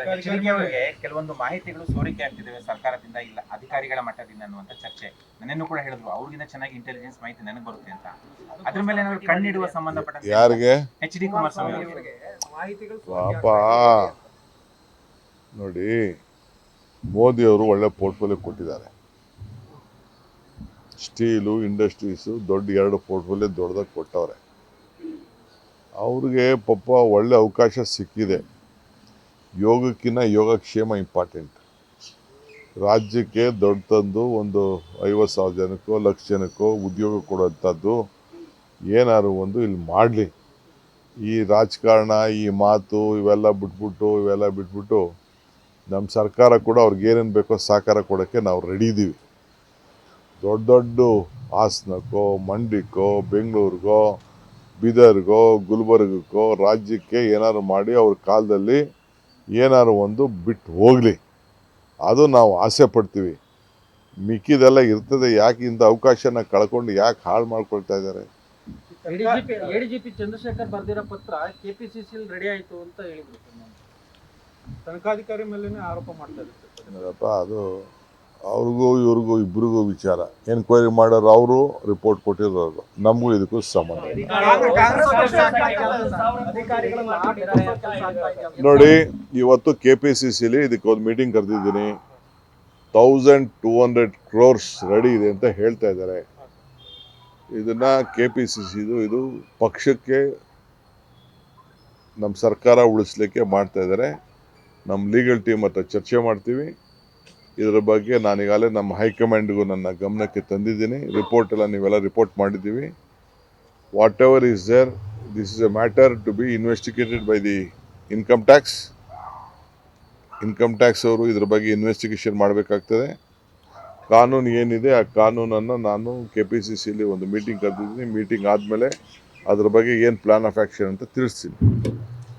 ಅವರಿಗೆ ಕೆಲವೊಂದು ಮಾಹಿತಿಗಳು ಸೋರಿಕೆ ಆಗ್ತಿದ್ದಾವೆ ಸರ್ಕಾರದಿಂದ ಇಲ್ಲ ಅಧಿಕಾರಿಗಳ ಮಟ್ಟದಿಂದ ಅನ್ನುವಂತ ಚರ್ಚೆ. ನನ್ನನ್ನು ಕೂಡ ಹೇಳಿದ್ರು ಅವ್ರಿಗಿಂತ ಚೆನ್ನಾಗಿ ಇಂಟೆಲಿಜೆನ್ಸ್ ಮಾಹಿತಿ ನನಗೆ ಬರುತ್ತೆ ಅಂತ. ಅದ್ರ ಮೇಲೆ ಏನಾದ್ರು ಕಣ್ಣಿಡುವ ಸಂಬಂಧಪಟ್ಟ ಯಾರಿಗೆ? ಎಚ್ ಡಿ ಕುಮಾರಸ್ವಾಮಿ ಅವರಿಗೆ. ಪಾಪ ನೋಡಿ ಮೋದಿಯವರು ಒಳ್ಳೆ ಪೋರ್ಟ್ಫೋಲಿಯೋ ಕೊಟ್ಟಿದ್ದಾರೆ. ಸ್ಟೀಲು ಇಂಡಸ್ಟ್ರೀಸು ದೊಡ್ಡ ಎರಡು ಪೋರ್ಟ್ಫೋಲಿಯೋ ದೊಡ್ಡದಾಗಿ ಕೊಟ್ಟವ್ರೆ. ಅವ್ರಿಗೆ ಪಾಪ ಒಳ್ಳೆ ಅವಕಾಶ ಸಿಕ್ಕಿದೆ. ಯೋಗಕ್ಕಿಂತ ಯೋಗಕ್ಷೇಮ ಇಂಪಾರ್ಟೆಂಟ್ ರಾಜ್ಯಕ್ಕೆ ದೊಡ್ಡ ತಂದು ಒಂದು ಐವತ್ತು ಸಾವಿರ ಜನಕ್ಕೋ, ಲಕ್ಷ ಜನಕ್ಕೋ ಉದ್ಯೋಗ ಕೊಡುವಂಥದ್ದು ಏನಾದ್ರು ಒಂದು ಇಲ್ಲಿ ಮಾಡಲಿ. ಈ ರಾಜಕಾರಣ, ಈ ಮಾತು ಇವೆಲ್ಲ ಬಿಟ್ಬಿಟ್ಟು ಇವೆಲ್ಲ ಬಿಟ್ಬಿಟ್ಟು ನಮ್ಮ ಸರ್ಕಾರ ಕೂಡ ಅವ್ರಿಗೆ ಏನೇನು ಬೇಕೋ ಸಹಕಾರ ಕೊಡೋಕ್ಕೆ ನಾವು ರೆಡಿ ಇದ್ದೀವಿ ದೊಡ್ಡ ದೊಡ್ಡ ಹಾಸನಕ್ಕೋ, ಮಂಡ್ಯಕ್ಕೋ, ಬೆಂಗಳೂರಿಗೋ, ಬೀದರ್ಗೋ, ಗುಲ್ಬರ್ಗಕ್ಕೋ ರಾಜ್ಯಕ್ಕೆ ಏನಾದ್ರು ಮಾಡಿ ಅವ್ರ ಕಾಲದಲ್ಲಿ ಏನಾದ್ರು ಒಂದು ಬಿಟ್ಟು ಹೋಗಲಿ ಅದು ನಾವು ಆಸೆ ಪಡ್ತೀವಿ ಮಿಕ್ಕಿದೆಲ್ಲ ಇರ್ತದೆ ಯಾಕೆ ಇಂಥ ಅವಕಾಶನ ಕಳ್ಕೊಂಡು ಯಾಕೆ ಹಾಳು ಮಾಡ್ಕೊಳ್ತಾ ಇದ್ದಾರೆ ಎಡಿಜಿಪಿ ಚಂದ್ರಶೇಖರ್ ಬರ್ದಿರೋ ಪತ್ರ ಕೆಪಿಸಿಸಿ ರೆಡಿ ಆಯಿತು ಅಂತ ಹೇಳಿದ್ರು. ತನಿಖಾಧಿಕಾರಿ ಮೇಲೇನೆ ಆರೋಪ ಮಾಡ್ತಾ ಇದ್ದಾರೆ. ಅದು ಅವ್ರಿಗೂ, ಇವ್ರಿಗೂ, ಇಬ್ರಿಗೂ ವಿಚಾರ. ಎನ್ಕ್ವೈರಿ ಮಾಡೋರು ಅವರು ರಿಪೋರ್ಟ್ ಕೊಟ್ಟಿರೋರು ನಮಗೂ ಇದಕ್ಕೂ ಸಂಬಂಧ. ನೋಡಿ, ಇವತ್ತು ಕೆ ಪಿ ಸಿ ಸಿಲಿ ಇದಕ್ಕೆ ಒಂದು meeting ಕರೆದಿದ್ದೀನಿ. Thousand two hundred crores ready ಇದೆ ಅಂತ ಹೇಳ್ತಾ ಇದ್ದಾರೆ. ಇದನ್ನ ಕೆ ಪಿ ಸಿ ಸಿದು ಇದು ಪಕ್ಷಕ್ಕೆ ನಮ್ಮ ಸರ್ಕಾರ ಉಳಿಸ್ಲಿಕ್ಕೆ ಮಾಡ್ತಾ ಇದ್ದಾರೆ. ನಮ್ಮ ಲೀಗಲ್ ಟೀಮ್ ಹತ್ರ ಚರ್ಚೆ ಮಾಡ್ತೀವಿ. ಇದರ ಬಗ್ಗೆ ನಾನು ಈಗಾಗಲೇ ನಮ್ಮ ಹೈಕಮಾಂಡ್ಗೂ ನನ್ನ ಗಮನಕ್ಕೆ ತಂದಿದ್ದೀನಿ. ರಿಪೋರ್ಟ್ ಎಲ್ಲ ನೀವೆಲ್ಲ ರಿಪೋರ್ಟ್ ಮಾಡಿದ್ದೀವಿ. Whatever is there this is a matter to be investigated by the income tax income tax ಅವರು ಇದ್ರ ಬಗ್ಗೆ ಇನ್ವೆಸ್ಟಿಗೇಷನ್ ಮಾಡಬೇಕಾಗ್ತದೆ. ಕಾನೂನು ಏನಿದೆ, ಆ ಕಾನೂನನ್ನು ನಾನು ಕೆ ಪಿ ಸಿ ಸಿಲಿ ಒಂದು ಮೀಟಿಂಗ್ ಕರೆದಿದ್ದೀನಿ. ಮೀಟಿಂಗ್ ಆದಮೇಲೆ ಅದ್ರ ಬಗ್ಗೆ ಏನು ಪ್ಲಾನ್ ಆಫ್ ಆ್ಯಕ್ಷನ್ ಅಂತ ತಿಳಿಸ್ತೀನಿ.